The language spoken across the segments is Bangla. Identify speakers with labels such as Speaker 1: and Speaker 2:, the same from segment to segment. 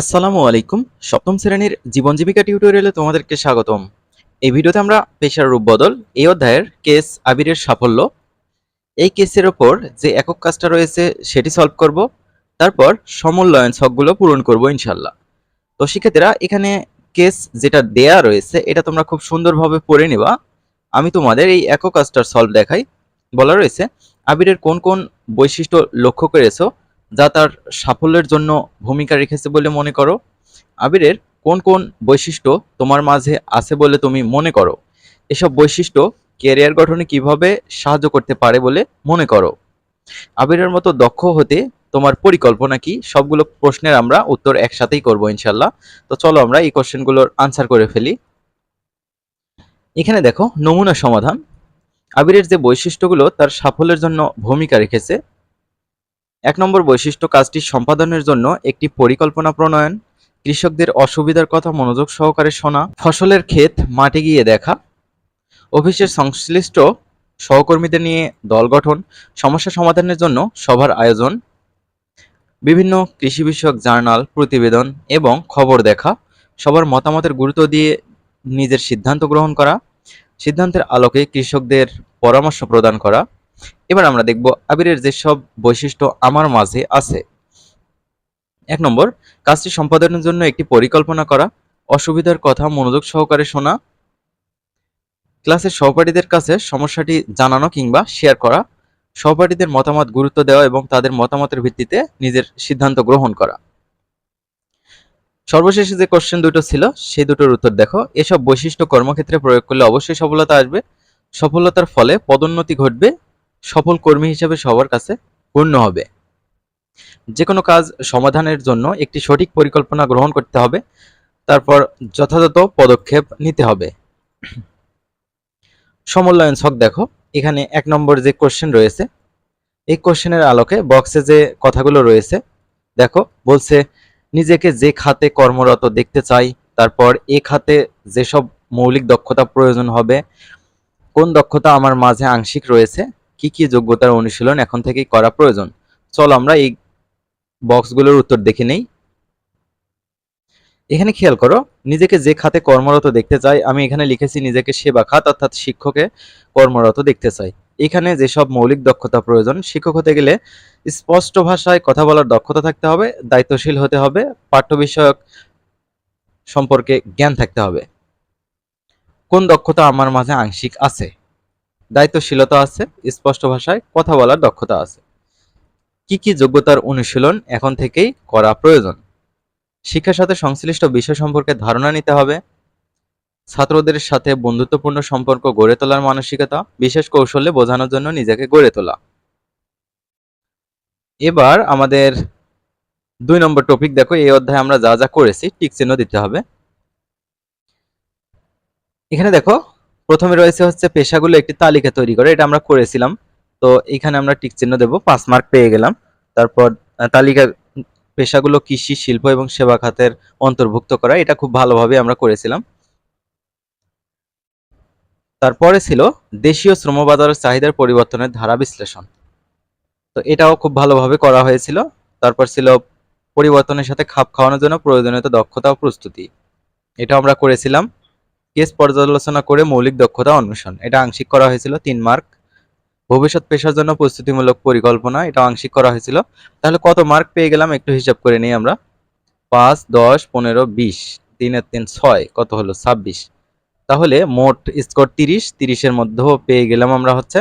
Speaker 1: আসসালামু আলাইকুম। সপ্তম শ্রেণির জীবন জীবিকা টিউটোরিয়ালে তোমাদেরকে স্বাগতম। এই ভিডিওতে আমরা পেশার রূপ বদল, এই অধ্যায়ের কেস আবিরের সাফল্য, এই কেসের ওপর যে একক কাজটা রয়েছে সেটি সলভ করব, তারপর সমূল্যায়ন ছকগুলো পূরণ করব ইনশাল্লাহ তো শিক্ষার্থীরা, এখানে কেস যেটা দেয়া রয়েছে, এটা তোমরা খুব সুন্দরভাবে পড়ে নিবা। আমি তোমাদের এই একক কাজটার সলভ দেখাই। বলা রয়েছে, আবিরের কোন কোন বৈশিষ্ট্য লক্ষ্য করেছ যা তার সাফল্যের জন্য ভূমিকা রেখেছে বলে মনে করো। আবিরের কোন কোন বৈশিষ্ট্য তোমার মাঝে আছে বলে তুমি মনে করো? এসব বৈশিষ্ট্য ক্যারিয়ার গঠনে কীভাবে সাহায্য করতে পারে বলে মনে করো? আবিরের মতো দক্ষ হতে তোমার পরিকল্পনা কি? সবগুলো প্রশ্নের আমরা উত্তর একসাথেই করব ইনশাল্লাহ তো চলো আমরা এই কোশ্চেনগুলোর আনসার করে ফেলি। এখানে দেখো, নমুনা সমাধান। আবিরের যে বৈশিষ্ট্যগুলো তার সাফল্যের জন্য ভূমিকা রেখেছে এক নম্বর বৈশিষ্ট্য কাজটি সম্পাদনের জন্য একটি পরিকল্পনা প্রণয়ন, কৃষকদের অসুবিধার কথা মনোযোগ সহকারে শোনা, ফসলের ক্ষেত মাঠে গিয়ে দেখা, অফিসের সংশ্লিষ্ট সহকর্মীদের নিয়ে দল গঠন, সমস্যা সমাধানের জন্য সভার আয়োজন, বিভিন্ন কৃষি বিষয়ক জার্নাল, প্রতিবেদন এবং খবর দেখা, সবার মতামতের গুরুত্ব দিয়ে নিজের সিদ্ধান্ত গ্রহণ করা, সিদ্ধান্তের আলোকে কৃষকদের পরামর্শ প্রদান করা এবার আমরা দেখব আবিরের যেসব বৈশিষ্ট্য আমার মাঝে আছে। এক নম্বর, কাজটি সম্পাদনের জন্য একটি পরিকল্পনা করা, অসুবিধার কথা মনোযোগ সহকারে শোনা, ক্লাসের সহপাঠীদের কাছে সমস্যাটি জানানো কিংবা শেয়ার করা, সহপাঠীদের মতামত গুরুত্ব দেওয়া এবং তাদের মতামতের ভিত্তিতে নিজের সিদ্ধান্ত গ্রহণ করা। সর্বশেষে যে কোশ্চেন দুটো ছিল, সেই দুটোর উত্তর দেখো। এসব বৈশিষ্ট্য কর্মক্ষেত্রে প্রয়োগ করলে অবশ্যই সফলতা আসবে। সফলতার ফলে পদোন্নতি ঘটবে। সফল কর্মী হিসেবে সবার কাছে গণ্য হবে। যে কোনো কাজ সমাধানের জন্য একটি সঠিক পরিকল্পনা গ্রহণ করতে হবে। তারপর যথাযথ পদক্ষেপ নিতে হবে। সমূল্যায়ন ছক দেখো। এখানে এক নম্বর যে কোশ্চেন রয়েছে, এই কোশ্চেনের আলোকে বক্সে যে কথাগুলো রয়েছে, দেখো, বলছে, নিজেকে যে খাতে কর্মরত দেখতে চাই, তারপর এ খাতে যেসব মৌলিক দক্ষতা প্রয়োজন হবে, কোন দক্ষতা আমার মাঝে আংশিক রয়েছে কি কি যোগ্যতার অনুশীলন এখন থেকেই করা প্রয়োজন? চলো আমরা এই বক্সগুলোর উত্তর দেখে নেই। এখানে খেয়াল করো, নিজেকে যে খাতে কর্মরত দেখতে চাই আমি এখানে লিখেছি নিজেকে সেবা খাত, অর্থাৎ শিক্ষকে কর্মরত দেখতে চাই এখানে যেসব মৌলিক দক্ষতা প্রয়োজন, শিক্ষক হতে গেলে স্পষ্ট ভাষায় কথা বলার দক্ষতা থাকতে হবে, দায়িত্বশীল হতে হবে, পাঠ্য বিষয়ক সম্পর্কে জ্ঞান থাকতে হবে। কোন দক্ষতা আমার মাঝে আংশিক আছে? দায়িত্বশীলতা আছে, স্পষ্ট ভাষায় কথা বলার দক্ষতা আছে। কি কি যোগ্যতার অনুশীলন এখন থেকেই করা প্রয়োজন? শিক্ষার সাথে সংশ্লিষ্ট বিষয় সম্পর্কে ধারণা নিতে হবে। ছাত্রদের সাথে বন্ধুত্বপূর্ণ সম্পর্ক গড়ে তোলার মানসিকতা, বিশেষ কৌশলে বোঝানোর জন্য নিজেকে গড়ে তোলা। এবার আমাদের দুই নম্বর টপিক দেখো, এই অধ্যায়ে আমরা যা যা করেছি টিক চিহ্ন দিতে হবে। এখানে দেখো প্রথমে রয়েছে হচ্ছে পেশাগুলো একটি তালিকা তৈরি করে, এটা আমরা করেছিলাম। তো এখানে আমরা টিক চিহ্ন দেবো, পাঁচ মার্ক পেয়ে গেলাম। তারপর তালিকা, পেশাগুলো কৃষি, শিল্প এবং সেবা খাতের অন্তর্ভুক্ত করা, এটা খুব ভালোভাবে আমরা করেছিলাম। তারপরে ছিল দেশীয় শ্রমবাজারের চাহিদার পরিবর্তনের ধারা বিশ্লেষণ। তো এটাও খুব ভালোভাবে করা হয়েছিল। তারপর ছিল পরিবর্তনের সাথে খাপ খাওয়ানোর জন্য প্রয়োজনীয় দক্ষতা ও প্রস্তুতি। এটা আমরা করেছিলাম। কেস পর্যালোচনা করে মৌলিক দক্ষতা অন্বেষণ। এটা আংশিক করা হয়েছিল তিন মার্ক। ভবিষ্যৎ পেশার জন্য প্রস্তুতিমূলক পরিকল্পনা, এটা আংশিক করা হয়েছিল। তাহলে কত মার্ক পেয়ে গেলাম? একটু হিসাব করে নিই আমরা। পাঁচ, দশ, পনেরো, বিশ, তিনের তিন, ছয়, কত হলো? ছাব্বিশ। তাহলে মোট স্কোর তিরিশ, তিরিশের মধ্যেও পেয়ে গেলাম আমরা হচ্ছে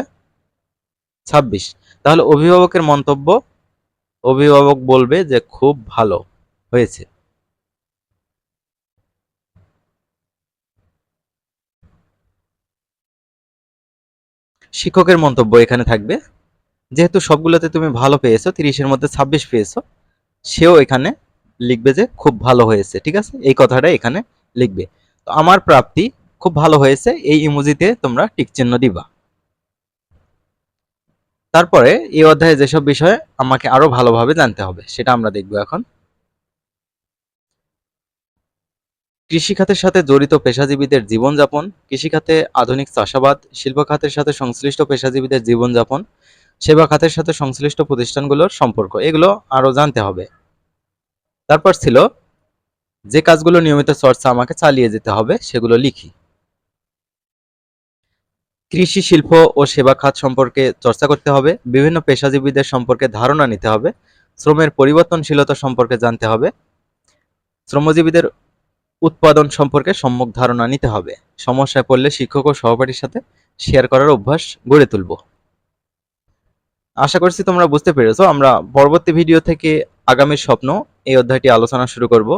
Speaker 1: ছাব্বিশ। তাহলে অভিভাবকের মন্তব্য, অভিভাবক বলবে যে খুব ভালো হয়েছে। শিক্ষকের মন্তব্য এখানে থাকবে। যেহেতু সবগুলোতে তুমি ভালো পেয়েছ, তিরিশের মধ্যে ছাব্বিশ পেয়েছ, সেও এখানে লিখবে যে খুব ভালো হয়েছে, ঠিক আছে? এই কথাটা এখানে লিখবে। তো আমার প্রাপ্তি খুব ভালো হয়েছে, এই ইমোজিতে তোমরা টিক চিহ্ন দিবা। তারপরে এই অধ্যায়ে যেসব বিষয়ে আমাকে আরও ভালোভাবে জানতে হবে, সেটা আমরা দেখব এখন। কৃষিখাতের সাথে জড়িত পেশাজীবীদের জীবনযাপন, কৃষিখাতে আধুনিক চাষাবাদ শিল্প খাতের সাথে সংশ্লিষ্ট পেশাজীবীদের জীবনযাপন সেবা খাতের সাথে সংশ্লিষ্ট প্রতিষ্ঠানগুলোর সম্পর্ক, এগুলো আরও জানতে হবে। তারপর ছিল, যে কাজগুলো নিয়মিত চর্চা আমাকে চালিয়ে যেতে হবে, সেগুলো লিখি। কৃষি, শিল্প ও সেবা খাত সম্পর্কে চর্চা করতে হবে, বিভিন্ন পেশাজীবীদের সম্পর্কে ধারণা নিতে হবে, শ্রমের পরিবর্তনশীলতা সম্পর্কে জানতে হবে, শ্রমজীবীদের উৎপাদন সম্পর্কে সম্যক ধারণা নিতে হবে। সমস্যায় পড়লে শিক্ষক ও সহপাঠীর সাথে শেয়ার করার অভ্যাস গড়ে তুলব। আশা করছি তোমরা বুঝতে পেরেছ। আমরা পরবর্তী ভিডিও থেকে আগামীর স্বপ্ন এই অধ্যায়টি আলোচনা শুরু করব।